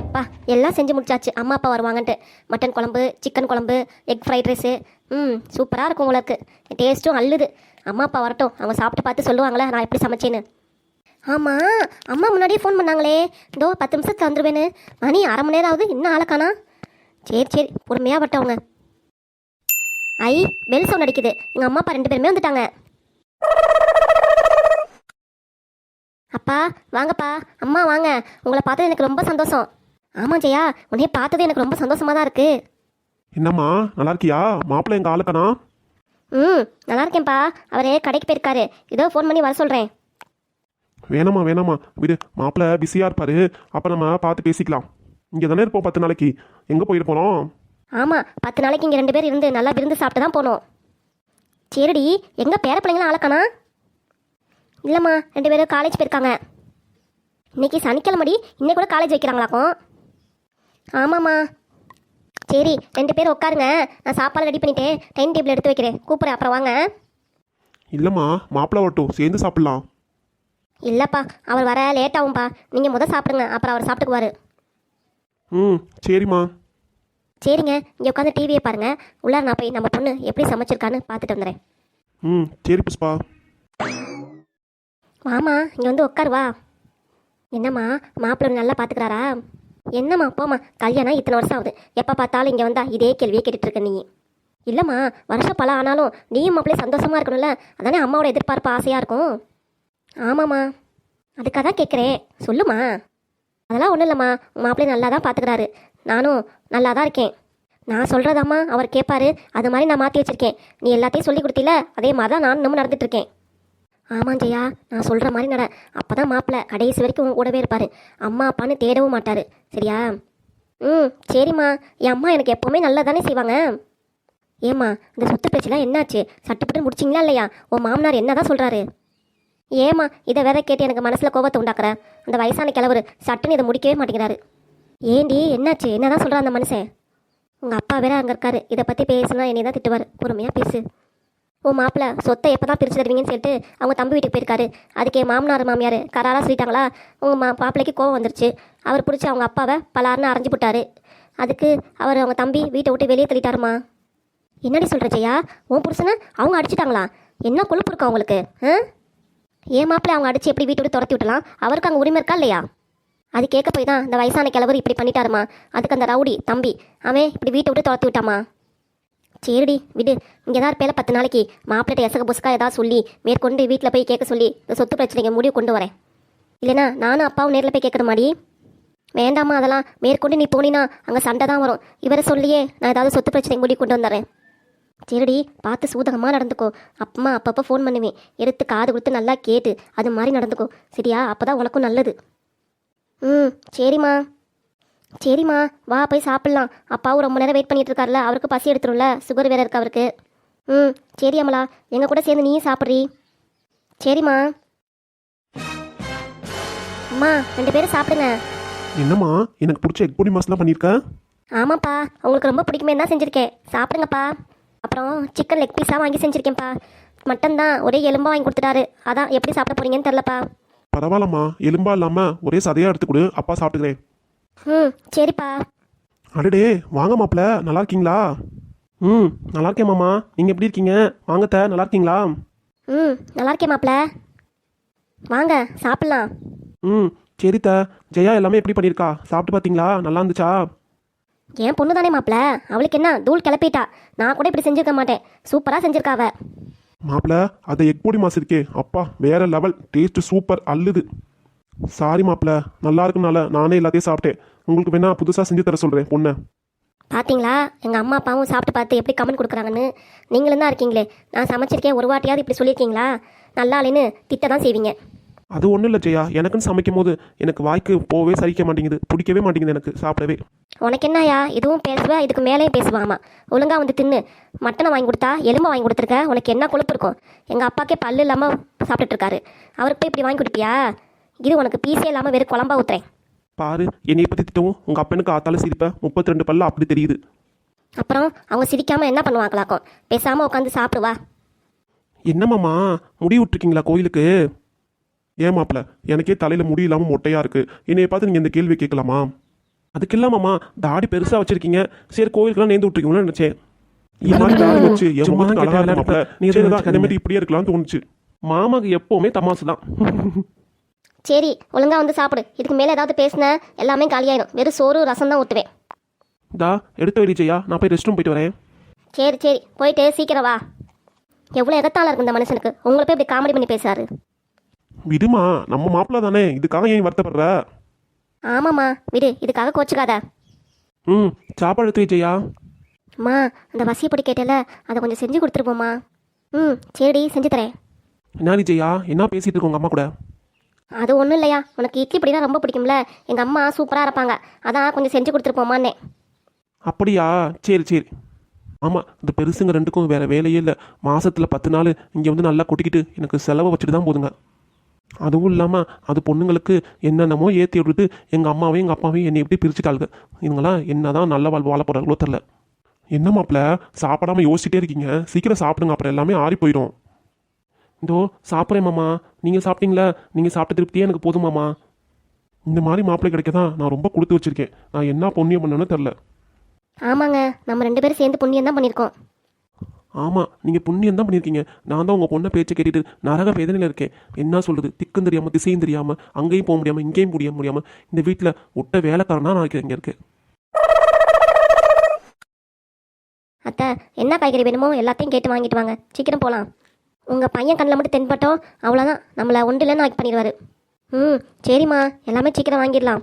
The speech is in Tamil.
எப்பா எல்லாம் செஞ்சு முடிச்சாச்சு. அம்மா அப்பா வருவாங்கன்ட்டு. மட்டன் குழம்பு சிக்கன் குழம்பு எக் ஃப்ரைட் ரைஸு ம் சூப்பராக இருக்கும் உங்களுக்கு. டேஸ்ட்டும் அள்ளுது. அம்மா அப்பா வரட்டும். அவங்க சாப்பிட்டு பார்த்து சொல்லுவாங்களே நான் எப்படி சமைச்சேன்னு. ஆமாம் அம்மா முன்னாடியே ஃபோன் பண்ணாங்களே. இதோ பத்து நிமிஷத்துக்கு வந்துடுவேன்னு மணி அரை மணி நேரம் ஆகுது. இன்னும் ஆளக்கானா சரி சரி பொறுமையாக வரட்டவங்க ஐ வெல் சவுண்ட் அடிக்குது. எங்கள் அம்மா அப்பா ரெண்டு பேருமே வந்துட்டாங்க. அப்பா வாங்கப்பா. அம்மா வாங்க. உங்களை பார்த்தது எனக்கு ரொம்ப சந்தோஷம். ஆமாம் ஜெயா. உன்னைய பார்த்தது எனக்கு ரொம்ப சந்தோஷமாக தான் இருக்கு. என்னம்மா நல்லா இருக்கியா? மாப்பிள்ளை எங்க ஆளுக்கனா ம் நல்லா இருக்கேன்ப்பா. அவரே கடைக்கு போயிருக்காரு. ஏதோ ஃபோன் பண்ணி வர சொல்கிறேன் வேணாம்மா வேணாம்மா. விடு மாப்பிள்ளை பிஸியாக இருப்பாரு. அப்போ நம்ம பார்த்து பேசிக்கலாம். இங்கே தானே இருப்போம் பத்து நாளைக்கு. எங்கே போயிட்டு போகிறோம் ஆமாம் பத்து நாளைக்கு இங்கே ரெண்டு பேர் இருந்து நல்லா விருந்து சாப்பிட்டு தான் போனோம். சரிடி எங்கே பேர பிள்ளைங்களாம் ஆளக்கானா இல்லைம்மா ரெண்டு பேரும் காலேஜ் போயிருக்காங்க. இன்னைக்கு சனிக்கிழமடி இன்னைக்கு கூட காலேஜ் வைக்கிறாங்களாக்கும். ஆமாம்மா. சரி ரெண்டு பேரும் உட்காருங்க. நான் சாப்பாடு ரெடி பண்ணிட்டேன் டைனிங் டேபிள் எடுத்து வைக்கிறேன். கூப்பிட்றேன் அப்புறம் வாங்க. இல்லைம்மா மாப்பிள்ளை வரட்டும். சேர்ந்து சாப்பிட்லாம். இல்லைப்பா அவர் வர லேட் ஆகும்ப்பா நீங்கள் முத சாப்பிடுங்க அப்புறம் அவர் சாப்பிட்டுக்குவாரு. ம் சரிம்மா. சரிங்க இங்கே உட்காந்து டிவியை பாருங்க. உள்ளார நான் போய் நம்ம பொண்ணு எப்படி சமைச்சிருக்கான்னு பார்த்துட்டு வந்துடுறேன். ம் சரி புஷ்பா. வாமா இங்கே வந்து உட்காரு வா. என்னம்மா மாப்பிள்ளை நல்லா பார்த்துக்கிறாரா என்னம்மா போம்மா கல்யாணம் இத்தனை வருஷம் ஆகுது. எப்போ பார்த்தாலும் இங்கே வந்தா இதே கேள்வியே கேட்டுட்டு இருக்க நீ. இல்லைம்மா வருஷம் பல ஆனாலும் நீயும் மாப்பிள்ளை சந்தோஷமாக இருக்கணும்ல? அதானே அம்மாவோட எதிர்பார்ப்பு ஆசையாக இருக்கும். ஆமாம்மா. அதுக்காக தான் கேட்குறேன். சொல்லுமா அதெல்லாம் ஒன்றும் இல்லைம்மா. மாப்பிள்ளை நல்லா தான் பார்த்துக்கிறாரு நானும் நல்லா தான் இருக்கேன். நான் சொல்கிறதாம்மா அவர் கேட்பாரு அது மாதிரி நான் மாற்றி வச்சிருக்கேன். நீ எல்லாத்தையும் சொல்லி கொடுத்தில அதே மாதிரி தான் நான் இன்னமும் நடந்துட்டுருக்கேன் ஆமாம் ஜெயா நான் சொல்கிற மாதிரி நட. அப்போ தான் மாப்பிள்ளை கடைசி வரைக்கும் கூடவே இருப்பார். அம்மா அப்பான்னு தேடவும் மாட்டார். சரியா? ம் சரிம்மா. என் அம்மா எனக்கு எப்போவுமே நல்லா தானே செய்வாங்க. ஏம்மா இந்த சொத்து பிரச்சனை என்னாச்சு? சட்டுப்பட்டு முடிச்சிங்களா இல்லையா? உன் மாமனார் என்ன தான் சொல்கிறாரு ஏம்மா இதை வேற கேட்டு எனக்கு மனசில் கோபத்தை உண்டாக்குற? அந்த வயசான கிழவர் சட்டுன்னு இதை முடிக்கவே மாட்டேங்கிறாரு. ஏண்டி என்னாச்சு? என்ன தான் சொல்கிறான் அந்த மனுஷன்? உங்கள் அப்பா வேற அங்கே இருக்காரு. இதை பற்றி பேசுனா என்னை தான் திட்டுவார். பொறுமையாக பேசு. உன் மாப்பிள்ள சொத்தை எப்போ தான் பிரித்து தருவீங்கன்னு சொல்லிட்டு அவங்க தம்பி வீட்டுக்கு போயிருக்காரு. அதுக்கு என் மாமனார் மாமியார் கராராக சொல்லிட்டாங்களா? உங்கள் மா மாப்பிள்ளைக்கு கோவம் வந்துருச்சு. அவர் பிடிச்சி அவங்க அப்பாவை பலாருன்னு அரைஞ்சு போட்டாரு. அதுக்கு அவர் அவங்க தம்பி வீட்டை விட்டு வெளியே தள்ளிட்டாருமா. என்னடி சொல்கிற ஜெயா? உன் புருஷனை அவங்க அடிச்சிட்டாங்களா? என்ன கொழுப்பு இருக்கா அவங்களுக்கு? ஆ? ஏன் மாப்பிள்ளை அவங்க அடிச்சு எப்படி வீட்டை விட்டு துரத்தி விட்டலாம்? அவருக்கு அங்கே உரிமை இருக்கா இல்லையா? அது கேட்க போய் தான் இந்த வயசான கிழவர் இப்படி பண்ணிட்டாருமா. அதுக்கு அந்த ரவுடி தம்பி அவன் இப்படி வீட்டை விட்டு துரத்தி விட்டாமா? சரிடி விடு. இங்கே தான் இருப்பேல பத்து நாளைக்கு. மாப்பிள்ளை எசக புஸ்கா ஏதாவது சொல்லி மேற்கொண்டு வீட்டில் போய் கேட்க சொல்லி இந்த சொத்து பிரச்சனைக்கு முடிவு கொண்டு வரேன். இல்லைனா நானும் அப்பாவும் நேரில் போய் கேட்கணுமாடி? வேண்டாமா அதெல்லாம். மேற்கொண்டு நீ போனினா அங்கே சண்டை தான் வரும். இவரை சொல்லியே நான் ஏதாவது சொத்து பிரச்சனை முடிவு கொண்டு வந்துடுறேன். சரிடி பார்த்து சூதகமாக நடந்துக்கோ. அப்பமா அப்பப்போ ஃபோன் பண்ணுவேன் எடுத்து காது கொடுத்து நல்லா கேட்டு அது மாதிரி நடந்துக்கோ. சரியா? அப்போ தான் உனக்கும் நல்லது. ம் சரிம்மா. சரிம்மா வா போய் சாப்பிட்லாம். அப்பாவும் ரொம்ப நேரம் வெயிட் பண்ணிட்டு இருக்காருல அவருக்கு பசி எடுத்துரும்ல சுகர் வேற இருக்கு அவருக்கு. ம் சரி அமலா எங்கள் கூட சேர்ந்து நீயும் சாப்பிட்றீ. சரிம்மா. அம்மா ரெண்டு பேரும் சாப்பிடுங்க. என்னம்மா எனக்கு பிடிச்ச எக் பொடி மாசெல்லாம் பண்ணியிருக்க ஆமாப்பா உங்களுக்கு ரொம்ப பிடிக்குமே தான் செஞ்சுருக்கேன். சாப்பிடுங்கப்பா. அப்புறம் சிக்கன் லெக் பீஸாக வாங்கி செஞ்சுருக்கேன்ப்பா. மட்டன் தான் ஒரே எலும்பா வாங்கி கொடுத்துட்டாரு. அதான் எப்படி சாப்பிட போறீங்கன்னு தெரிலப்பா. பரவாயில்லம்மா எலும்பா இல்லாமல் ஒரே சதையாக எடுத்து கொடு அப்பா சாப்பிட்டுக்கிறேன். ம் சரிப்பா. அடடே வாங்க மாப்பிள்ள நல்லா இருக்கீங்களா ம் நல்லா இருக்கேன் மாமா. நீங்கள் எப்படி இருக்கீங்க? வாங்கத்த நல்லா இருக்கீங்களா ம் நல்லா இருக்கேன் மாப்பிள்ள வாங்க சாப்பிட்லாம். ம் சரித்த ஜெயா எல்லாமே எப்படி பண்ணியிருக்கா சாப்பிட்டு பார்த்தீங்களா நல்லா இருந்துச்சா என் பொண்ணு தானே மாப்பிள்ள அவளுக்கு என்ன தூள் கிளப்பிட்டா? நான் கூட இப்படி செஞ்சிருக்க மாட்டேன். சூப்பராக செஞ்சிருக்கா அவ. மாப்பிள்ள அது எக் பொடி மாசு இருக்கே. அப்பா வேற லெவல். டேஸ்ட் சூப்பர் அல்லுது சாரி மாப்பிள்ள நல்லா இருக்குனால நானே எல்லாத்தையும் சாப்பிட்டேன். உங்களுக்கு வேணா புதுசாக செஞ்சு தர சொல்கிறேன் பொண்ணை. பாத்தீங்களா? எங்கள் அம்மா அப்பாவும் சாப்பிட்டு பார்த்து எப்படி கமெண்ட் கொடுக்குறாங்கன்னு? நீங்களும் தான் இருக்கீங்களே. நான் சமைச்சிருக்கேன் ஒரு வாட்டியாவது இப்படி சொல்லியிருக்கீங்களா? நல்லா இல்லைன்னு திட்ட தான் செய்வீங்க. அது ஒன்றும் இல்லை ஜெயா. எனக்குன்னு சமைக்கும் போது எனக்கு வாய்க்கு போவே சரிக்க மாட்டேங்குது. பிடிக்கவே மாட்டேங்குது எனக்கு சாப்பிடவே. உனக்கு என்னயா இதுவும் பேசுவ? இதுக்கு மேலேயும் பேசுவாமா? ஒழுங்கா வந்து தின்னு. மட்டனை வாங்கி கொடுத்தா எலும்பை வாங்கி கொடுத்துருக்க? உனக்கு என்ன கொழுப்பு இருக்கும்? எங்கள் அப்பாக்கே பல்லு இல்லாமல் சாப்பிட்டுட்டு இருக்காரு. அவருக்கு போய் இப்படி வாங்கி கொடுப்பியா? இது உனக்கு பீஸே இல்லாமல் வெறும் குழம்பா ஊத்துறேன். பாரு என்னைய பற்றி திட்டவும் உங்கள் அப்பனுக்கு ஆத்தால சிரிப்ப முப்பத்தி ரெண்டு பல்ல அப்படி தெரியுது. அப்புறம் அவங்க சிரிக்காம என்ன பண்ணுவாங்களாக்கும் பேசாமல் உட்காந்து சாப்பிடுவா என்னம்மாம்மா முடி விட்டுருக்கீங்களா கோயிலுக்கு? ஏன் மாப்பிள்ள எனக்கே தலையில் முடி இல்லாமல் மொட்டையாக இருக்குது என்னைய பார்த்து நீங்கள் இந்த கேள்வி கேட்கலாமா? அதுக்கு இல்லாமம்மா தாடி பெருசா வச்சிருக்கீங்க. சரி கோயிலுக்குலாம் நேர்ந்து விட்டுருக்கீங்களா நினைச்சேன். இப்படியே இருக்கலாம்னு தோணுச்சு. மாமாக்கு எப்பவுமே தமாசு தான். சரி ஒழுங்கா வந்து சாப்பிடு. இதுக்கு மேலே ஏதாவது பேசின எல்லாமே காலியாயிடும். வெறும் சோறு ரசம் தான் ஊற்றுவேன் தா எடுத்த ஜெயா நான் போய் ரெஸ்ட் ரூம் போயிட்டு வரேன். சரி சரி. போயிட்டு சீக்கிரம் வா. எவ்வளோ எகத்தால இருக்கு இந்த மனுஷனுக்கு. உங்களை போய் இப்படி காமெடி பண்ணி பேசுறாரு. விடுமா நம்ம மாப்பிள்ள தானே. இதுக்காக ஏன் வருத்தப்படுற? ஆமாம்மா. விடு இதுக்காக கோச்சுக்காத. ம் சாப்பாடு எடுத்து வை ஜெயா அம்மா அந்த வசியப்படி கேட்டல அதை கொஞ்சம் செஞ்சு கொடுத்துருப்போம்மா ம் சரிடி செஞ்சு தரேன். என்னாடி ஜெயா என்ன பேசிட்டு இருக்க உங்க அம்மா கூட? அது ஒன்றும் இல்லையா? உனக்கு இட்லி பொடி தான் ரொம்ப பிடிக்கும்ல? எங்கள் அம்மா சூப்பராக இருப்பாங்க. அதான் கொஞ்சம் செஞ்சு கொடுத்துருப்போமான்னே. அப்படியா? சரி சரி. ஆமாம் இந்த பெருசுங்க ரெண்டுக்கும் வேறு வேலையே இல்லை. மாதத்தில் பத்து நாள் இங்கே வந்து நல்லா கொட்டிக்கிட்டு எனக்கு செலவை வச்சுட்டு தான் போதுங்க. அதுவும் இல்லாமல் அது பொண்ணுங்களுக்கு என்னென்னமோ ஏற்றி விட்டுட்டு எங்கள் அம்மாவையும் எங்கள் அப்பாவையும் என்னை எப்படி பிரிச்சுட்டாளுங்க. இவங்களாம் என்ன தான் நல்ல வாழ் வாழ போகிறாங்களோ தெரில என்ன மாப்பிள்ள சாப்பிடாம யோசிச்சுட்டே இருக்கீங்க. சீக்கிரம் சாப்பிடுங்க அப்புறம் எல்லாமே ஆறி போயிடும் இதோ சாப்பிட்றேன் மாமா. நீங்கள் சாப்பிட்டீங்களா? நீங்கள் சாப்பிட்ட திருப்தியே எனக்கு போதும் மாமா. இந்த மாதிரி மாப்பிள்ளை கிடைக்க தான் நான் ரொம்ப கொடுத்து வச்சிருக்கேன். நான் என்ன புண்ணியம் பண்ணேன்னு தெரில. ஆமாங்க. நம்ம ரெண்டு பேரும் சேர்ந்து புண்ணியம் தான் பண்ணியிருக்கோம். ஆமாம் நீங்கள் புண்ணியம் தான் பண்ணியிருக்கீங்க. நான் தான் உங்கள் பொண்ணை பேச்சை கேட்டுட்டு நரக வேதனையில் இருக்கேன். என்ன சொல்கிறது திக்கும் தெரியாமல் திசையும் தெரியாமல் அங்கேயும் போக முடியாமல் இங்கேயும் முடிய முடியாமல் இந்த வீட்டில் ஒட்ட வேலைக்காரனா நான் இங்கே இருக்கேன். அத்தை என்ன காய்கறி வேணுமோ எல்லாத்தையும் கேட்டு வாங்கிட்டு வாங்க. சீக்கிரம் போகலாம் உங்கள் பையன் கண்ணில் மட்டும் தென்பட்டோம் அவ்வளோதான் நம்மளை ஒன்றில் நாய்க்கு பண்ணிடுவாரு. ம் சரிம்மா. எல்லாமே சீக்கிரம் வாங்கிடலாம்.